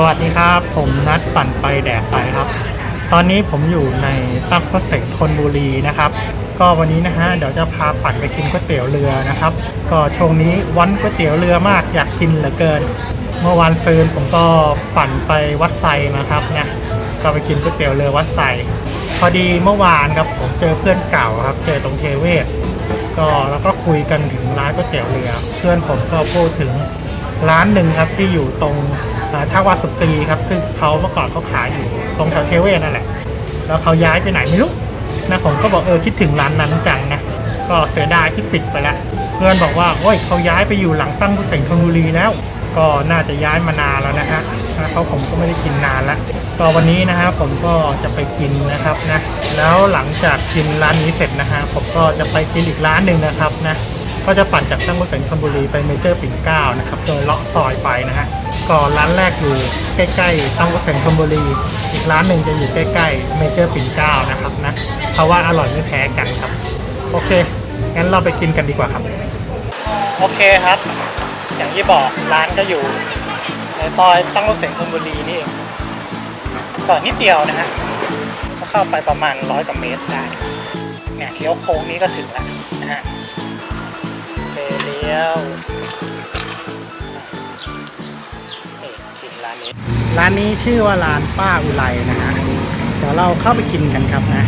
สวัสดีครับ ผมนัดปั่นไปแดกไปครับ ตอนนี้ผมอยู่ในตั้งพรเสงธนบุรีนะครับ ก็วันนี้นะฮะเดี๋ยวจะพาปั่นไปกินก๋วยเตี๋ยวเรือนะครับ ก็ช่วงนี้วันก๋วยเตี๋ยวเรือมากอยากกินเหลือเกิน เมื่อวานซืนผมก็ปั่นไปวัดไซนะครับเนี่ยก็ไปกินก๋วยเตี๋ยวเรือวัดไซพอดีเมื่อวานครับผมเจอเพื่อนเก่าครับ เจอตรงเทเวศก็แล้วก็คุยกันถึงร้านก๋วยเตี๋ยวเรือ เพื่อนผมก็พูดถึง ร้านหนึ่งครับที่อยู่ตรงท่าวัดสุตรีครับซึ่งเขาเมื่อก่อนเขาขายอยู่ตรงแถวเทเวนั่นแหละ แล้วเขาย้ายไปไหนไม่รู้นะผมก็บอกเออคิดถึงร้านนั้นจังนะก็เสียดายที่ปิดไปแล้วเพื่อนบอกว่าโอ้ยเขาย้ายไปอยู่หลังตั้งกุเสงธนบุรีแล้ว ก็น่าจะย้ายมานานแล้วนะฮะนะเพราะผมก็ไม่ได้กินนานล้วก็วันนี้นะฮะผมก็จะไปกินนะครับนะแล้วหลังจากกินร้านนี้เสร็จนะฮะผมก็จะไปกินอีกร้านหนึ่งนะครับนะ ก็จะปั่นจากตั้งกุเสงธนบุรีไปเมเจอร์ปิ่นเก้านะครับโดยเลาะซอยไปนะฮะก็ร้านแรกอยู่ใกล้ๆตั้งกุเสงธนบุรี อีกร้านหนึ่งจะอยู่ใกล้ๆเมเจอร์ปิ่นเก้านะครับนะเพราะว่าอร่อยไม่แพ้กันครับ โอเค งั้นเราไปกินกันดีกว่าครับ โอเคครับ อย่างที่บอกร้านก็อยู่ในซอยตั้งรถเสงธนบุรีนี่เองก็นิดเดียวนะฮะก็เข้าไปประมาณร้อยกว่าเมตรได้เนี่ยเลี้ยวโค้งนี้ก็ถึงแล้วนะฮะียวร้านนี้ ร้านนี้ชื่อว่าร้านป้าอุไรนะฮะ เดี๋ยวเราเข้าไปกินกันครับนะ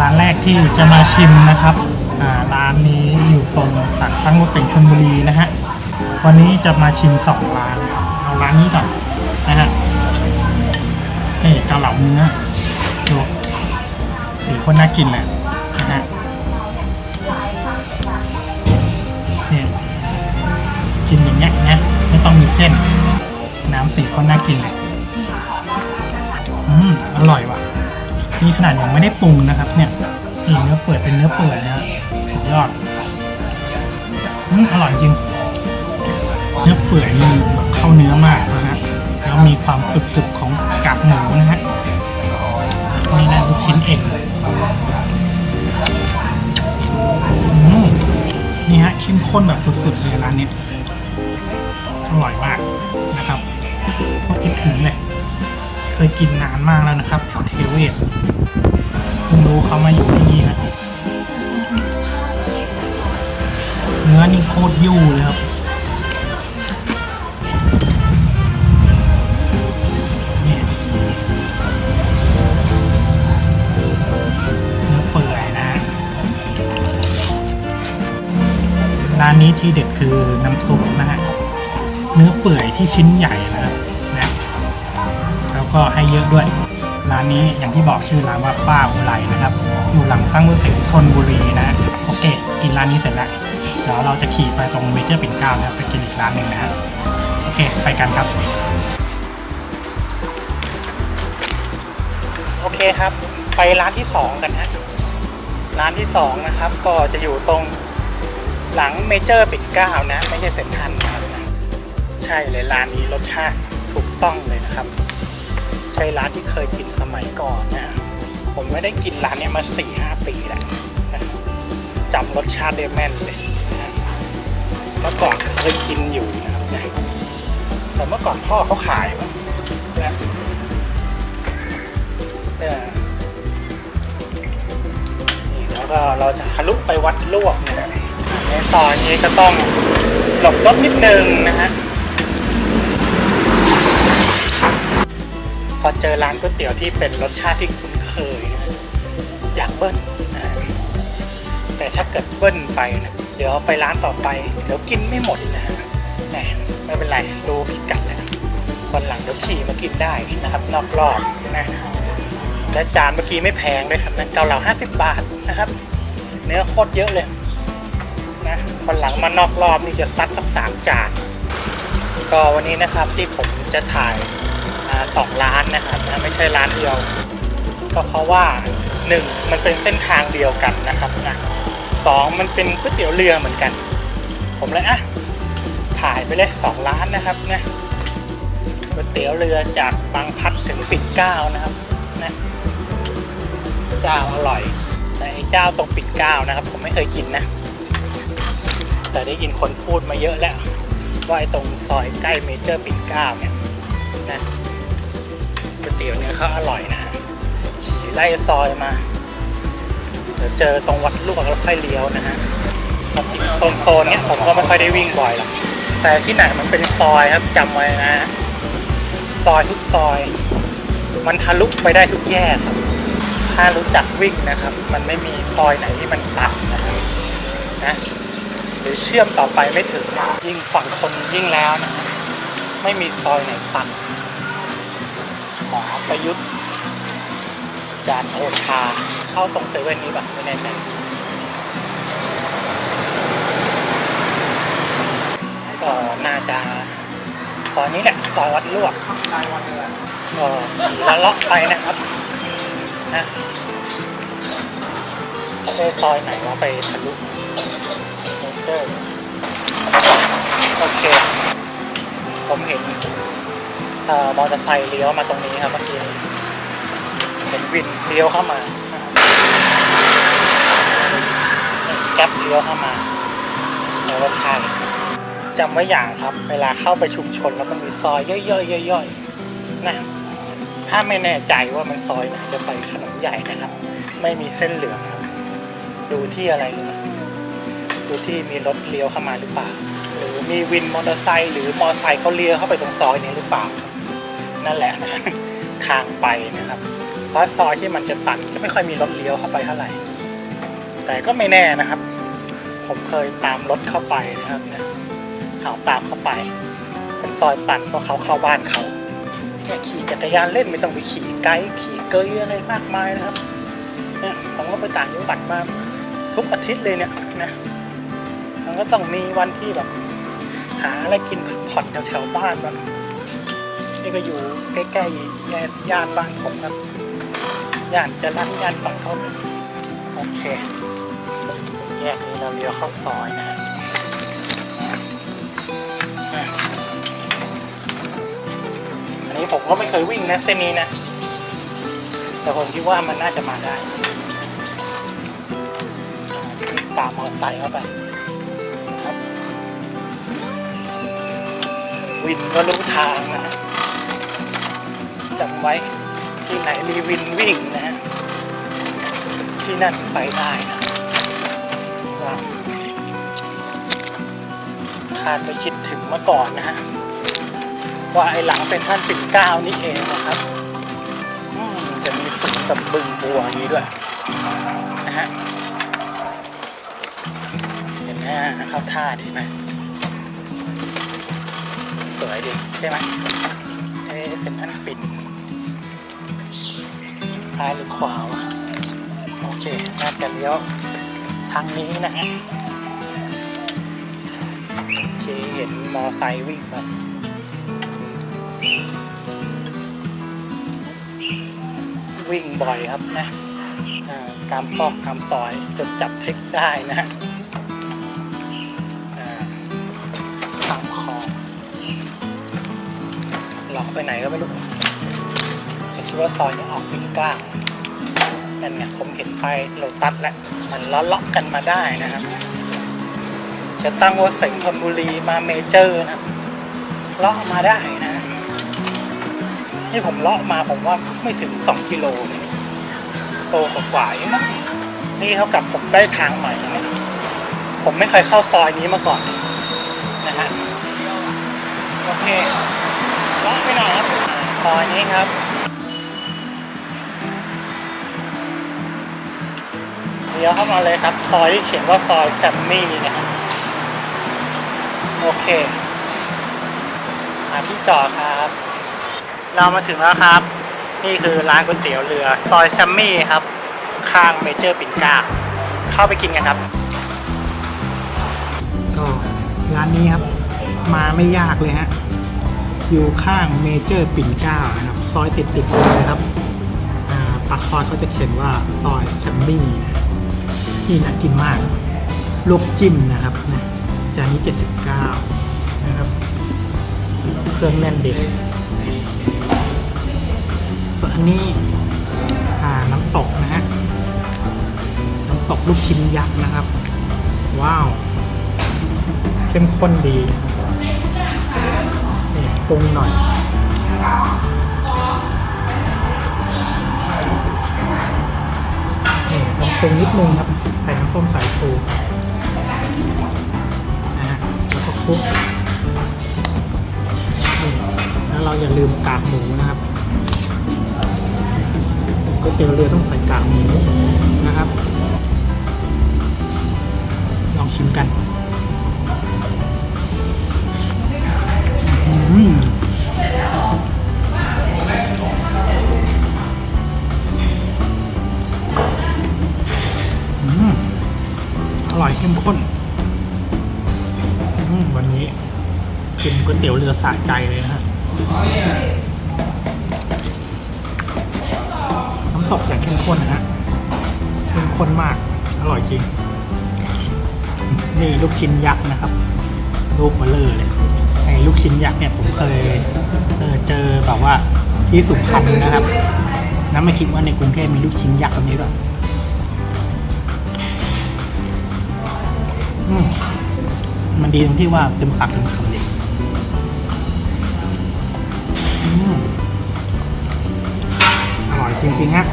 ร้านแรกที่จะมาชิมนะครับอ่าร้านนี้อยู่ตรงตักตั้งรถเสียงชลบุรีนะฮะ วันนี้จะมาชิมสองร้าน เอาร้านนี้ก่อนนะฮะ นี่เกาเหลาเนื้อดูสีคนน่ากินเลยนะฮะเนี่ยกินอย่างเงี้ยนะไม่ต้องมีเส้น น้ำสีโคนน่ากินเลยอืมอร่อยว่ะนี่ขนาดยังไม่ได้ปรุงนะครับ เนี่ยนี่เนื้อเปื่อยเป็นเนื้อเปื่อยนะสุดยอดอืมอร่อยจริง เนื้อเปื่อยนี่แบบเข้าเนื้อมาก แล้วมีความกรึบๆของกากหมูนะฮะนี่นะลูกชิ้นเอ็นอืมนี่ฮะเข้มข้นแบบสุดๆเลยร้านนี้อร่อยมากนะครับโคตรคิดถึงเลยเคยกินนานมากแล้วนะครับแถวเทเวศเพิ่งรู้เขามาอยู่ที่นี่นะเนื้อนี่โคตรยู่เลยครับานนี้ที่เด็ดคือน้ำซุปนะฮะเนื้อเปื่อยที่ชิ้นใหญ่นะครับนะแล้วก็ให้เยอะด้วย ร้านนี้อย่างที่บอกชื่อร้านว่าป้าอุไรนะครับ อยู่หลังตั้งมือเสียงธนบุรีนะ โอเค กินร้านนี้เสร็จแล้วเดี๋ยวเราจะขี่ไปตรงเมเจอร์ปิ่นเกล้านะครับไปกินอีกร้านหนึ่งนะฮะโอเค ไปกันครับ โอเคครับ ไปร้านที่สองกันฮะร้านที่สองนะครับ ก็จะอยู่ตรง หลังเมเจอร์ปิ่นเก้านะ ไม่ใช่เซ็นทรัลนะครับใช่เลยร้านนี้รสชาติถูกต้องเลยนะครับ ใช่ร้านที่เคยกินสมัยก่อนนะผมไม่ได้กินร้านนี้มา4ี่ห้าปีแล้วจำรสชาติได้แม่นเลยนะเมื่อก่อนเคยกินอยู่นะครับนะแต่เมื่อก่อนพ่อเขาขายมั้งนะเออนี่แล้วก็เราจะทะลุไปวัดลวกนะฮะในซอยนี้ก็ต้องหลบรถนิดนึงนะฮะพอเจอร้านก๋วยเตี๋ยวที่เป็นรสชาติที่คุ้นเคยนะอยากเบิ้ลแต่ถ้าเกิดเบิ้ลไปนะเดี๋ยวไปร้านต่อไป เดี๋ยวกินไม่หมดนะฮะไม่เป็นไรดูพิกัดนะวันหลังเดี๋ยวขี่มากินได้นะครับนอกรอบนะและจานเมื่อกี้ไม่แพงด้วยครับนะเกาเหลา50 บาทนะครับ เนื้อโคตรเยอะเลย นะวันหลังมานอกรอบนี่จะซัดสักสามจานก็วันนี้นะครับที่ผมจะถ่ายสองร้านนะครับนะไม่ใช่ร้านเดียว ก็เพราะว่าหนึ่งมันเป็นเส้นทางเดียวกันนะครับนะสองมันเป็นก๋วยเตี๋ยวเรือเหมือนกัน ผมเลยอะถ่ายไปเลยสองร้านนะครับนะก๋วยเตี๋ยวเรือจากบางพัดถึงปิ่นเก้านะครับนะเจ้าอร่อย แต่เจ้าตรงปิ่นเก้านะครับ ผมไม่เคยกินนะ แต่ได้ยินคนพูดมาเยอะแล้วว่าไอ้ตรงซอยใกล้เมเจอร์ปิ่นเก้าเนี่ยนะก๋วยเตี๋ยวเนี่ยเขาอร่อยนะขี่ไล่ซอยมาเดี๋ยวเจอตรงวัดลูกแล้วค่อยเลี้ยวนะฮะโซนโซนๆเนี้ยผมก็ไม่ค่อยได้วิ่งบ่อยหรอกแต่ที่ไหนมันเป็นซอยครับจำไว้นะฮะซอยทุกซอย มันทะลุไปได้ทุกแยกครับถ้ารู้จักวิ่งนะครับ มันไม่มีซอยไหนที่มันตัดนะครับนะ หรือเชื่อมต่อไปไม่ถึง ยิ่งฝั่งคนยิ่งแล้วนะไม่มีซอยไหนตัดหมอประยุทธ์จานโอชา เข้าตรงเซเว่นนี้แบบไม่แน่ใจก็น่าจะซอยนี้แหละซอยวัดลวกก็ขี่ละเลาะไปนะครับนะเอ้ซอยไหนว่าไปทะลุ โอเค ผมเห็นเอ่อมอเตอร์ไซค์เลี้ยวมาตรงนี้ครับเมื่อกี้เป็นวินเลี้ยวเข้ามาแก๊ปเลี้ยวเข้ามาแล้วก็ใช่จำไว้อย่างครับ เวลาเข้าไปชุมชนแล้วมันมีซอยย่อยๆย่อยๆนะถ้าไม่แน่ใจว่ามันซอยไหนจะไปถนนใหญ่นะครับ ไม่มีเส้นเหลืองครับ ดูที่อะไรรู้ไหม ดูที่มีรถเลี้ยวเข้ามาหรือเปล่า หรือมีวินมอเตอร์ไซค์หรือมอเตอร์ไซค์เขาเลี้ยวเข้าไปตรงซอยนี้หรือเปล่านั่นแหละนะทางไปนะครับ เพราะซอยที่มันจะตัดก็ไม่ค่อยมีรถเลี้ยวเข้าไปเท่าไหร่ แต่ก็ไม่แน่นะครับ ผมเคยตามรถเข้าไปนะครับนี่ยเอาตามเข้าไปเป็นซอยตัดเพราะเขาเข้าบ้านเขาเนี่ยขี่จักรยานเล่นไม่ต้องไปขี่ไกด์ขี่เกยอะไรมากมายนะครับเนี่ยผมก็ไปต่างจังหวัดมาทุกอาทิตย์เลยเนี่ยนะ มันก็ต้องมีวันที่แบบ หาอะไรกินพักผ่อนแถวๆบ้านแบบนี่ก็อยู่ใกล้ๆย่านบ้านผมครับย่านจะรันย่านฝั่งเขาเลยโอเคแยกนี้เราเลี้ยวเข้าซอยนะฮะอันนี้ผมก็ไม่เคยวิ่งนะเส้นนี้นะ แต่ผมคิดว่ามันน่าจะมาได้ตามมอเตอร์ไซค์เข้าไป วินก็รู้ทางนะจำไว้ที่ไหนมีวินวิ่งนะฮะที่นั่นไปได้นะว่าคาดไปคิดถึงเมื่อก่อนนะฮะว่าไอ้หลังเป็นท่านปิ่นเก้านี่เองนะครับจะมีสูงกับบึงบัวนี้ด้วยนะฮะเห็นไหมฮะเข้าท่าดีไหม สวยดีใช่ไหมเอ๊เซ็นทรัลปิ่นซ้ายหรือขวาวะโอเคน่าจะเลี้ยวทางนี้นะฮะโอเคเห็นมอไซค์วิ่งมาวิ่งบ่อยครับนะอ่าตามซอกตามซอยจนจับทริกได้นะ อกไปไหนก็ไม่รู้จะคิดว่าซอยนี้ออกปิ่นเกล้านั่นไงผมเห็นไปโลตัสแล้วมันล้อเลาะกันมาได้นะครับ จะตั้งว่าเสงธนบุรีมาเมเจอร์นะเลาะมาได้นะ นี่ผมเลาะมาผมว่าไม่ถึง 2 กิโลเลยโตกว่าๆเองนะนี่เท่ากับผมได้ทางใหม่นะผมไม่เคยเข้าซอยนี้มาก่อนนะฮะโอเค ลาะไปหน่อยครับซอยนี้ครับเลี้ยวเข้ามาเลยครับ ซอยที่เขียนว่าซอยแซมมี่นะครับ โอเคหาที่จอดครับ เรามาถึงแล้วครับ นี่คือร้านก๋วยเตี๋ยวเรือ ซอยแซมมี่ครับ ข้างเมเจอร์ปิ่นเกล้าเข้าไปกินกันครับ ก็ร้านนี้ครับ มาไม่ยากเลยฮะ อยู่ข้างเมเจอร์ปิ่นเกล้านะครับ ซอยติดติดๆกันเลยครับอ่าปากซอยเขาจะเขียนว่าซอยแซมมี่นี่น่ากินมาก ลูกจิ้มนะครับนะจานนี้ 79 นะครับ เครื่องแน่นเด็ดส่วนอันนี้น้ำตกนะฮะตกลูกชิ้นยักษ์นะครับ ว้าว เข้มข้นดีนี่ ปรุงหน่อยนี่ลอปรุงนิดนึงครับ ใส่น้ำส้มสายชูนะฮะแล้วก็คลุกนี่แล้วเราอย่าลืมกากหมูนะครับก๋วยเตี๋ยวเรือต้องใส่กากหมูนะครับ ลองชิมกัน อร่อยเข้มข้น วันนี้กินก๋วยเตี๋ยวเรือสะใจเลยนะฮะน้ำตกอย่างเข้มข้นนะฮะเข้มข้นมาก อร่อยจริง นี่ลูกชิ้นยักษ์นะครับ ลูกเบลเลอร์เลย ลูกชิ้นยักษ์เนี่ยผมเคยเจอแบบว่าที่สุพรรณนะครับน้ำไม่คิดว่าในกรุงเทพมีลูกชิ้นยักษ์แบบนี้ด้วยมันดีตรงที่ว่าเต็มปากเต็มคำเลยอืมอร่อยจริงๆฮะ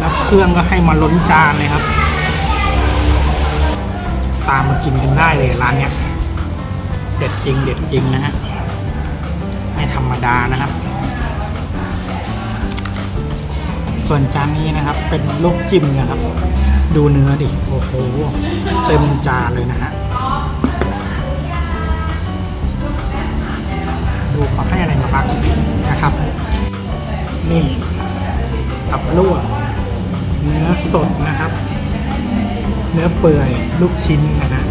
แล้วเครื่องก็ให้มาล้นจานเลยครับ ตามมากินกันได้เลยร้านเนี้ย เด็ดจริงเด็ดจริงนะฮะ ไม่ธรรมดานะครับ ส่วนจานนี้นะครับ เป็นลูกจิ้มนะครับ ดูเนื้อดิ โอ้โห เต็มจานเลยนะฮะดูเขาให้อะไรมาบ้างนะครับ นี่ตับลวก เนื้อสดนะครับ เนื้อเปื่อยลูกชิ้นนะฮะ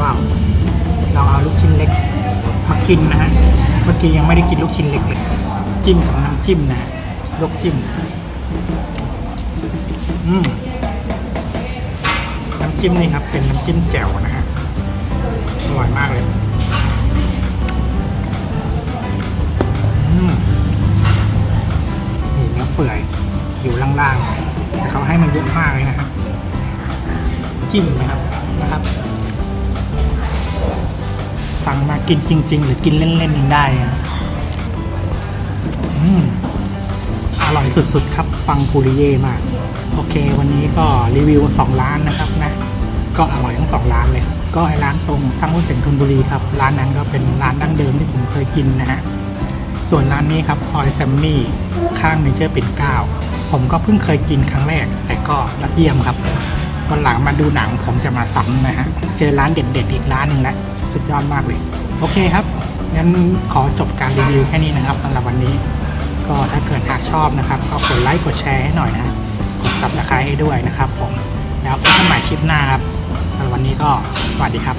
ว้าวเราเอาลูกชิ้นเล็กมากินนะฮะเมื่อกี้ยังไม่ได้กินลูกชิ้นเล็กเลยจิ้มกับน้ำจิ้มนะฮะลูกจิ้มอืมน้ำจิ้มนี่ครับ เป็นน้ำจิ้มแจ่วนะฮะอร่อยมากเลย มากเลยนะครับจิ้มนะครับนะครับ สั่งมากินจริง ๆ หรือกินเล่นๆยังได้นะอืมอร่อยสุดๆครับปังปูริเย่มาก โอเค วันนี้ก็รีวิวสองร้านนะครับนะก็อร่อยทั้งสองร้านเลย ก็ไอร้านตรงตั้งวุ้นเส้นธนบุรีครับ ร้านนั้นก็เป็นร้านดั้งเดิมที่ผมเคยกินนะฮะ ส่วนร้านนี้ครับซอยแซมมี่ข้างเมเจอร์ปิ่นเก้า ผมก็เพิ่งเคยกินครั้งแรก แต่ก็ยอดเยี่ยมครับวันหลังมาดูหนังผมจะมาซ้ำนะฮะ เจอร้านเด็ดๆอีกร้านหนึ่งแล้วสุดยอดมากเลย โอเคครับ งั้นขอจบการรีวิวแค่นี้นะครับสำหรับวันนี้ ก็ถ้าเกิดหากชอบนะครับ ก็กดไลค์กดแชร์ให้หน่อยนะกดซับสไครต์ให้ด้วยนะครับผมแล้วพบกันใหม่คลิปหน้าครับสำหรับวันนี้ก็สวัสดีครับ